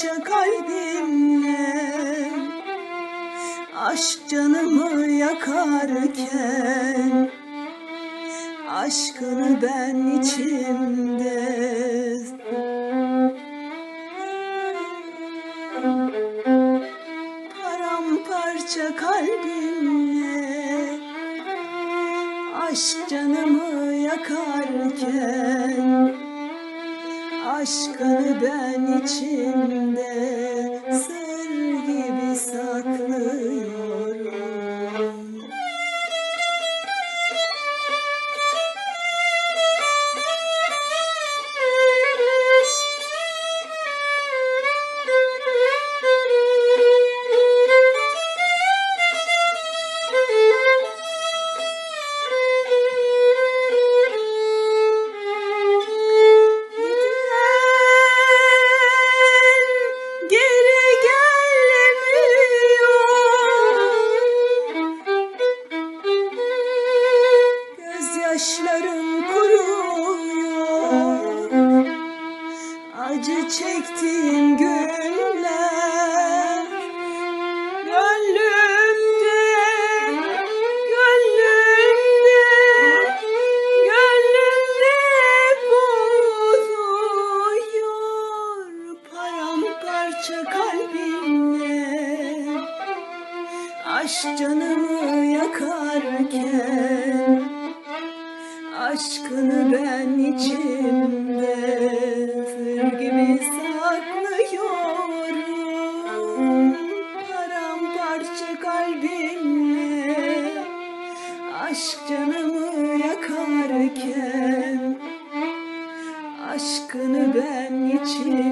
paramparça kalbimle aşk canımı yakarken aşkını ben içimde paramparça kalbimle aşk canımı yakarken aşkını ben içimde Gözyaşlarım kuruyor. Acı çektiğim günler Gönlümde, gönlümde, gönlümde bozuyor aşkını ben içimde sır gibi saklıyorum. Paramparça kalbimle aşk canımı yakarken Aşkını ben içimde